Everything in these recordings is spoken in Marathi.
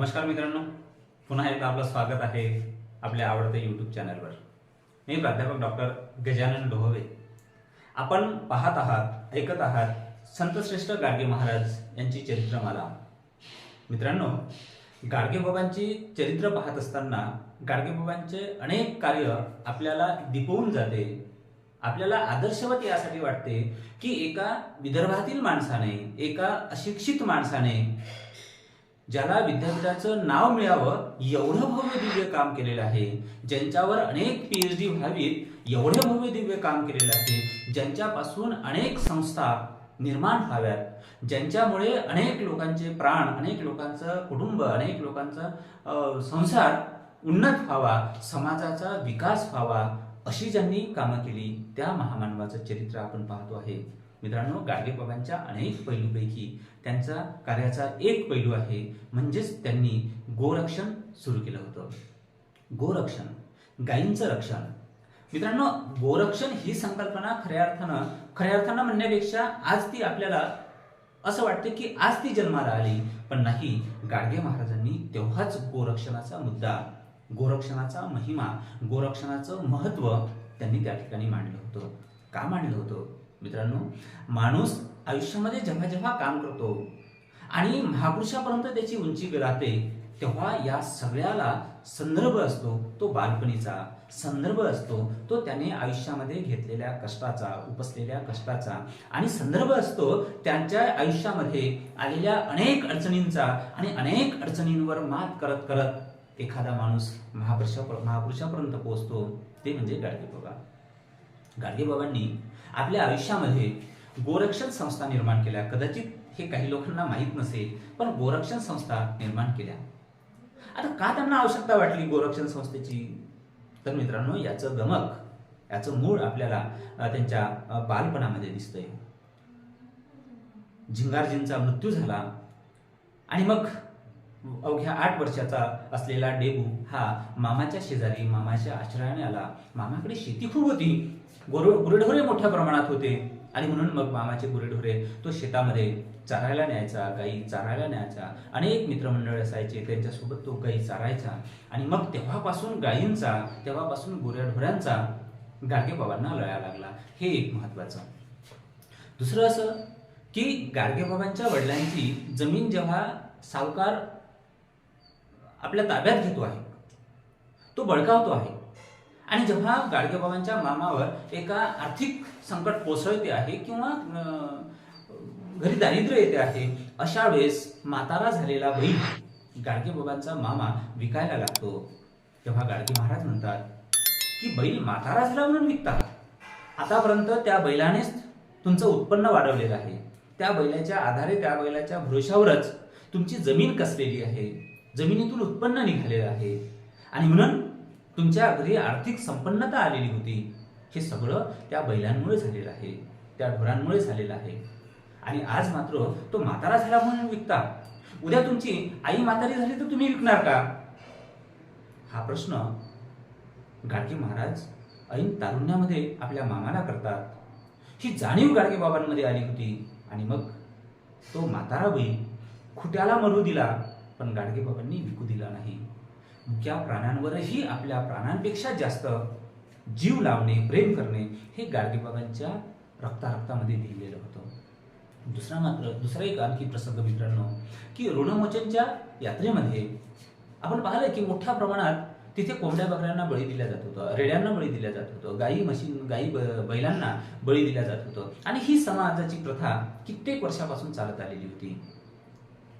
नमस्कार मित्रांनो. पुन्हा एकदा आपलं स्वागत आहे आपल्या आवडत्या यूट्यूब चॅनलवर मी प्राध्यापक डॉक्टर गजानन डोहवे आपण पाहत आहात ऐकत आहात संतश्रेष्ठ गाडगे महाराज यांची चरित्रमाला. मित्रांनो गाडगेबाबांची चरित्र पाहत असताना गाडगेबाबांचे अनेक कार्य आपल्याला दिपवून जाते. आपल्याला आदर्शवत यासाठी वाटते की एका विदर्भातील माणसाने एका अशिक्षित माणसाने ज्याला विद्यापीठाचं नाव मिळावं एवढं भव्य दिव्य काम केलेलं आहे. ज्यांच्यावर अनेक पीएच डी व्हावीत एवढे भव्य दिव्य काम केलेलं आहे. ज्यांच्यापासून अनेक संस्था निर्माण व्हाव्यात. ज्यांच्यामुळे अनेक लोकांचे प्राण अनेक लोकांचं कुटुंब अनेक लोकांचा संसार उन्नत व्हावा समाजाचा विकास व्हावा अशी ज्यांनी कामं केली त्या महामानवाचं चरित्र आपण पाहतो आहे. मित्रांनो गाडगेबाबांच्या अनेक पैलूपैकी त्यांचा कार्याचा एक पैलू आहे म्हणजेच त्यांनी गोरक्षण सुरू केलं होतं. गोरक्षण गायींचं रक्षण. मित्रांनो गोरक्षण ही संकल्पना खऱ्या अर्थानं खऱ्या अर्थानं म्हणण्यापेक्षा आज ती आपल्याला असं वाटते की आज ती जन्माला आली पण नाही गाडगे महाराजांनी तेव्हाच गोरक्षणाचा मुद्दा गोरक्षणाचा महिमा गोरक्षणाचं महत्त्व त्यांनी त्या ठिकाणी मांडलं होतं. का मांडलं होतं? मित्रांनो माणूस आयुष्यामध्ये जेव्हा जेव्हा काम करतो आणि महापुरुषापर्यंत त्याची उंची राहते तेव्हा या सगळ्याला संदर्भ असतो तो बालपणीचा संदर्भ असतो तो त्याने आयुष्यामध्ये घेतलेल्या कष्टाचा उपसलेल्या कष्टाचा आणि संदर्भ असतो त्यांच्या आयुष्यामध्ये आलेल्या अनेक अडचणींचा आणि अनेक अडचणींवर मात करत करत एखादा माणूस महापुरुषा महापुरुषापर्यंत पोहोचतो ते म्हणजे गाडगेबाबा. गाडगेबाबांनी आपल्या आयुष्यामध्ये गोरक्षण संस्था निर्माण केल्या. कदाचित हे काही लोकांना माहीत नसेल पण गोरक्षण संस्था निर्माण केल्या. आता का त्यांना आवश्यकता वाटली गोरक्षण संस्थेची? तर मित्रांनो याचं गमक याचं मूळ आपल्याला त्यांच्या बालपणामध्ये दिसतंय. झिंगारजींचा मृत्यू झाला आणि मग अवघ्या आठ वर्षाचा असलेला डेबू हा मामाच्या शेजारी मामाच्या आश्रयाने आला. मामाकडे शेती खूप होती. गुरु गुरेढोरे मोठ्या प्रमाणात होते. आणि म्हणून मग मामाचे गुरेढोरे तो शेतामध्ये चारायला न्यायचा गाई चारायला न्यायचा. अनेक मित्रमंडळ असायचे त्यांच्यासोबत तो गाई चारायचा. आणि मग तेव्हापासून गायींचा तेव्हापासून गुरेढोऱ्यांचा गाडगेबाबांना लळा लागला. हे एक महत्वाचं दुसरं असं की गाडगेबाबांच्या वडिलांची जमीन जेव्हा सावकार आपल्या ताब्यात घेतो आहे. तो बळकावतो आहे. आणि जेव्हा गाडगेबाबांच्या मामावर एका आर्थिक संकट कोसळते आहे किंवा घरी दारिद्र्य येते आहे अशा वेळेस म्हातारा झालेला बैल गाडगेबाबांचा मामा विकायला लागतो. तेव्हा गाडगे महाराज म्हणतात की बैल म्हातारा झाला म्हणून विकता. आतापर्यंत त्या बैलानेच तुमचं उत्पन्न वाढवलेलं आहे. त्या बैलाच्या आधारे त्या बैलाच्या भरोशावरच तुमची जमीन कसलेली आहे. जमिनीतून उत्पन्न निघालेलं आहे. आणि म्हणून तुमच्या घरी आर्थिक संपन्नता आलेली होती. हे सगळं त्या बैलांमुळे झालेलं आहे. त्या ढोरांमुळे झालेलं आहे. आणि आज मात्र तो म्हातारा झाला म्हणून विकता. उद्या तुमची आई म्हातारी झाली तर तुम्ही विकणार का? हा प्रश्न गाडगे महाराज ऐन तारुण्यामध्ये आपल्या मामाला करतात. ही जाणीव गाडगे बाबांमध्ये आली होती. आणि मग तो म्हातारा बैल खुट्याला मरू दिला. पण गाडगे बाबांनी विकू दिला नाही. मुक्या प्राण्यांवरही आपल्या प्राण्यांपेक्षा जास्त जीव लावणे प्रेम करणे हे गाडगेबाबांच्या रक्तारक्तामध्ये लिहिलेलं होतं. दुसरा मात्र दुसरा एक आणखी प्रसंग मित्रांनो की ऋणमोचनच्या यात्रेमध्ये आपण पाहिलं की मोठ्या प्रमाणात तिथे कोंबड्या बकऱ्यांना बळी दिल्या जात होतं रेड्यांना बळी दिल्या जात होतं गाई मशीन गाई ब- बैलांना बळी दिल्या जात होतं. आणि ही समाजाची प्रथा कित्येक वर्षापासून चालत आलेली होती.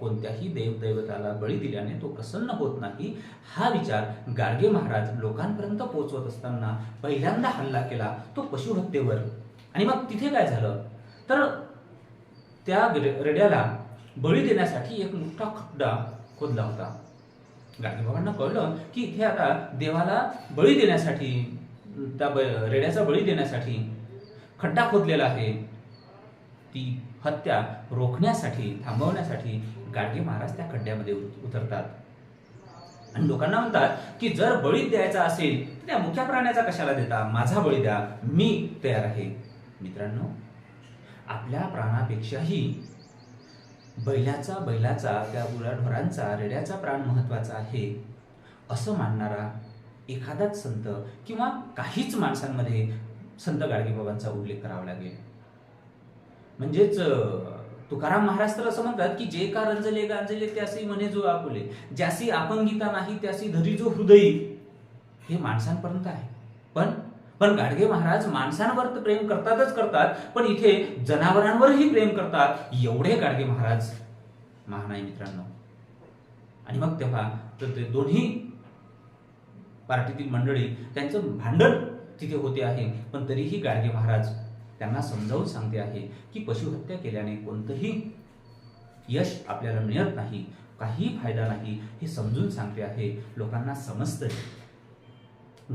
कोणत्याही देवदैवताला बळी दिल्याने तो प्रसन्न होत नाही. हा विचार गाडगे महाराज लोकांपर्यंत पोहोचवत असताना पहिल्यांदा हल्ला केला तो पशुहत्येवर. आणि मग तिथे काय झालं? तर त्या रेड्याला बळी देण्यासाठी एक मोठा खड्डा खोदला होता. गाडगेबाबांना कळलं की इथे आता देवाला बळी देण्यासाठी त्या ब- रेड्याचा बळी देण्यासाठी खड्डा खोदलेला आहे. ती हत्या रोखण्यासाठी थांबवण्यासाठी गाडगे महाराज त्या खड्ड्यामध्ये उत- उतरतात. आणि लोकांना म्हणतात की जर बळी द्यायचा असेल तर त्या मुख्या प्राण्याचा कशाला देता? माझा बळी द्या. मी तयार आहे. मित्रांनो आपल्या प्राणापेक्षाही बैलाचा बैलाचा त्या गुराढोरांचा रेड्याचा प्राण महत्त्वाचा आहे. असं मानणारा एखादाच संत किंवा काहीच माणसांमध्ये संत गाडगेबाबांचा उल्लेख करावा लागेल. म्हणजेच तुकाराम महाराज तर असं म्हणतात की जे का रंजले गांजले त्यासी म्हणे जो आपुले. ज्यासी आपण गीता नाही त्यासी धरी जो हृदयी. हे माणसांपर्यंत आहे. पण पण गाडगे महाराज माणसांवर तर प्रेम करतातच करतात पण इथे जनावरांवरही प्रेम करतात एवढे गाडगे महाराज महान आहे मित्रांनो. आणि मग तेव्हा तर ते दोन्ही पार्टीतील मंडळी त्यांचं भांडण तिथे होते आहे पण तरीही गाडगे महाराज त्यांना समजावून सांगते आहे की पशुहत्या केल्याने कोणतंही यश आपल्याला मिळत नाही काही फायदा नाही हे समजून सांगते आहे. लोकांना समजतं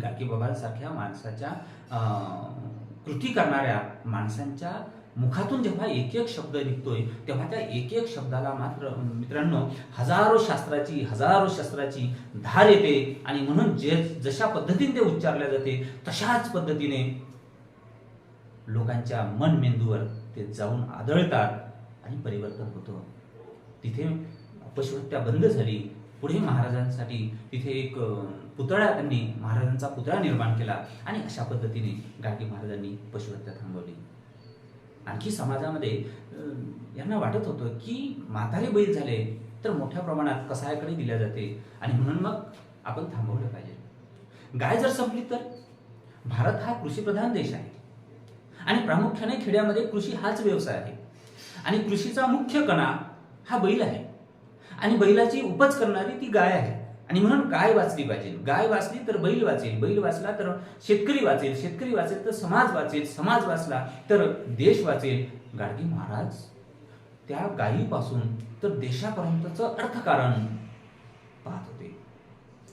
गाडगे बाबांसारख्या माणसाच्या कृती करणाऱ्या माणसांच्या मुखातून जेव्हा एक एक शब्द निघतोय तेव्हा त्या एक एक शब्दाला मात्र मित्रांनो हजारो शास्त्राची हजारो शास्त्राची धार येते आणि म्हणून जे जशा पद्धतीने ते उच्चारल्या जाते तशाच पद्धतीने लोकांच्या मन मेंदूवर ते जाऊन आदळतात आणि परिवर्तन होतं. तिथे पशुहत्या बंद झाली पुढे महाराजांसाठी तिथे एक पुतळा त्यांनी महाराजांचा पुतळा निर्माण केला आणि अशा पद्धतीने गाडगे महाराजांनी पशुहत्या थांबवली. आणखी समाजामध्ये यांना वाटत होतं की म्हातारे बैल झाले तर मोठ्या प्रमाणात कसायाकडे दिल्या जाते आणि म्हणून मग आपण थांबवलं पाहिजे. गाय जर संपली तर? भारत हा कृषीप्रधान देश आहे. आणि प्रामुख्याने खेड्यामध्ये कृषी हाच व्यवसाय आहे. आणि कृषीचा मुख्य कणा हा बैल आहे. आणि बैलाची उपज करणारी ती गाय आहे. आणि म्हणून गाय वाचली पाहिजे. गाय वाचली तर बैल वाचेल. बैल वाचला तर शेतकरी वाचेल. शेतकरी वाचेल तर समाज वाचेल. समाज वाचला तर देश वाचेल. गाडगी महाराज त्या गायीपासून तर देशापर्यंतचं अर्थकारण पाहत होते.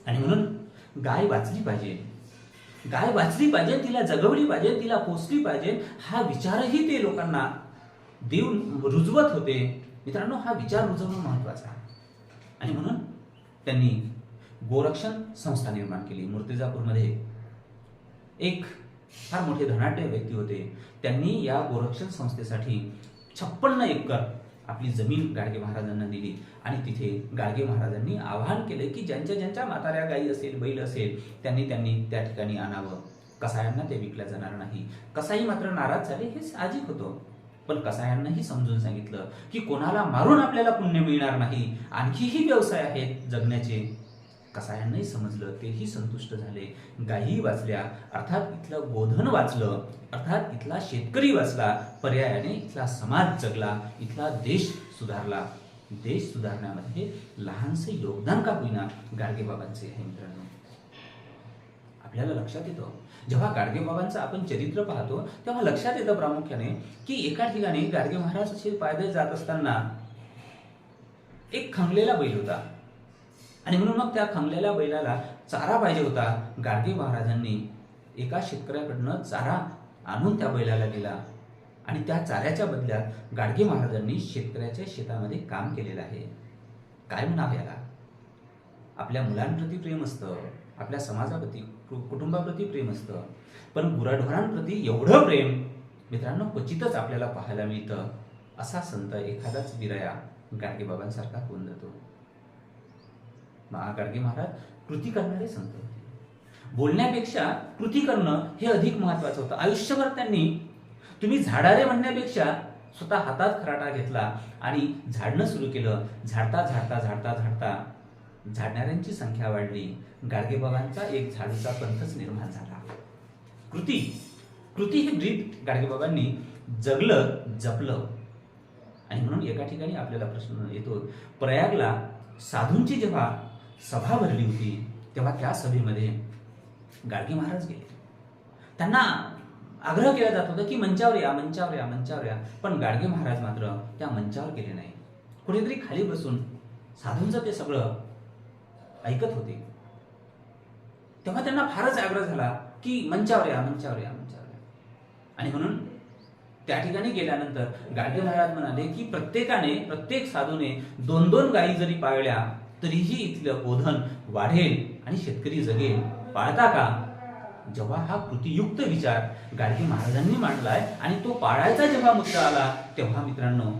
आणि म्हणून गाय वाचली पाहिजे. गाय वाचली पाहिजे तिला जगवली पाहिजे तिला पोचली पाहिजे हा विचारही ते लोकांना देऊन रुजवत होते. मित्रांनो हा विचार रुजवणं महत्त्वाचा आहे. आणि म्हणून त्यांनी गोरक्षण संस्था निर्माण केली. मूर्तिजापूरमध्ये एक फार मोठे धनाढ्य व्यक्ती होते. त्यांनी या गोरक्षण संस्थेसाठी छप्पन्न एकर आपली जमीन गाडगे महाराजांना दिली. आणि तिथे गाडगे महाराजांनी आवाहन केले की ज्यांच्या ज्यांच्या म्हाताऱ्या गायी असेल बैल असेल त्यांनी त्यांनी त्या ठिकाणी आणावं. कसायांना ते विकल्या जाणार नाही. कसाई मात्र नाराज झाले हे साहजिक होतं. पण कसायांनाही समजून सांगितलं की कोणाला मारून आपल्याला पुण्य मिळणार नाही. आणखीही व्यवसाय आहेत जगण्याचे. कसायांनाही समजलं तेही संतुष्ट झाले. गायी वाचल्या अर्थात इथलं गोधन वाचलं अर्थात इथला शेतकरी वाचला पर्यायाने इथला समाज जगला इथला देश सुधारला. देश सुधारण्यामध्ये लहानसे योगदान का होईना गाडगेबाबांचे हे मित्रांनो? आपल्याला लक्षात येतं जेव्हा गाडगेबाबांचं आपण चरित्र पाहतो तेव्हा लक्षात येतं प्रामुख्याने की एका ठिकाणी गाडगे महाराज असे पायदळ जात असताना एक खंगलेला बैल होता. आणि म्हणून मग त्या खंगलेल्या बैलाला चारा पाहिजे होता. गाडगे महाराजांनी एका शेतकऱ्याकडनं चारा आणून त्या बैलाला दिला. आणि त्या चाऱ्याच्या बदल्यात गाडगे महाराजांनी शेतकऱ्याच्या शेतामध्ये काम केलेलं आहे. काय म्हणावं याला? आपल्या मुलांप्रती प्रेम असतं. आपल्या समाजाप्रती कु- कुटुंबाप्रती प्रेम असतं. पण गुराढोरांप्रती एवढं प्रेम मित्रांनो क्वचितच आपल्याला पाहायला मिळतं असा संत एखादाच विरया गाडगेबाबांसारखा होऊन जातो? महागाडगे महाराज कृती करणारे संत होते. बोलण्यापेक्षा कृती करणं हे अधिक महत्वाचं होतं. आयुष्यभर त्यांनी तुम्ही झाडारे म्हणण्यापेक्षा स्वतः हातात खराटा घेतला आणि झाडणं सुरू केलं. झाडता झाडता झाडता झाडता झाडणाऱ्यांची संख्या वाढली. गाडगेबाबांचा एक झाडूचा पंथच निर्माण झाला. कृती कृती हे ब्रीद गाडगेबाबांनी जगलं जपलं. आणि म्हणून एका ठिकाणी आपल्याला प्रश्न येतो प्रयागला साधूंची जेव्हा सभा भरली होती तेव्हा त्या सभेमध्ये गाडगे महाराज गेले. त्यांना आग्रह केला जात होता की मंचावर या मंचावर या मंचावर या. पण गाडगे महाराज मात्र त्या मंचावर गेले नाही. कुठेतरी खाली बसून साधूंचं ते सगळं ऐकत होते. तेव्हा त्यांना फारच आग्रह झाला की मंचावर या मंचावर या मंचावर या. आणि म्हणून त्या ठिकाणी गेल्यानंतर गाडगे महाराज म्हणाले की प्रत्येकाने प्रत्येक साधूने दोन दोन गायी जरी पाळल्या तरीही इथलं गोधन वाढेल आणि शेतकरी जगेल पाळता का? जेव्हा हा कृतीयुक्त विचार गाडगे महाराजांनी मांडलाय आणि तो पाळायचा जेव्हा मुद्दा आला तेव्हा मित्रांनो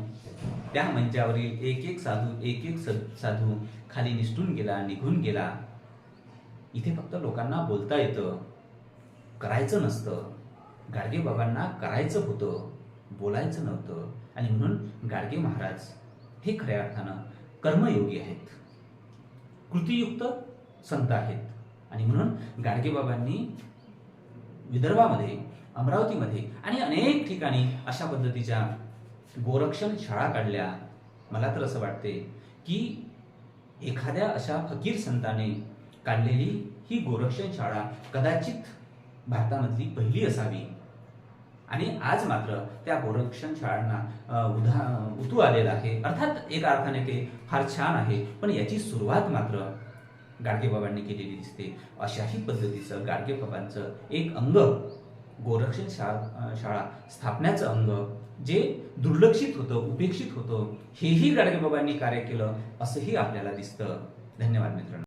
त्या मंचावरील एक एक साधू एक एक स- साधू खाली निसटून गेला निघून गेला. इथे फक्त लोकांना बोलता येतं. करायचं नसतं. गाडगे बाबांना करायचं होतं. बोलायचं नव्हतं. आणि म्हणून गाडगे महाराज हे खऱ्या अर्थानं कर्मयोगी आहेत. कृतीयुक्त संत आहेत. आणि म्हणून गाडगेबाबांनी विदर्भामध्ये अमरावतीमध्ये आणि अनेक ठिकाणी अशा पद्धतीच्या गोरक्षण शाळा काढल्या. मला तर असं वाटते की एखाद्या अशा फकीर संताने काढलेली ही गोरक्षण शाळा कदाचित भारतामधली पहिली असावी. आणि आज मात्र त्या गोरक्षण शाळांना उदा उधा उतू आलेला आहे. अर्थात एका अर्थाने ते फार छान आहे पण याची सुरुवात मात्र गाडगेबाबांनी केलेली दिसते. अशाही पद्धतीचं गाडगेबाबांचं एक अंग गोरक्षण शाळा शाळा स्थापण्याचं अंग जे दुर्लक्षित होतं उपेक्षित होतं हेही गाडगेबाबांनी कार्य केलं असंही आपल्याला दिसतं. धन्यवाद मित्रांनो.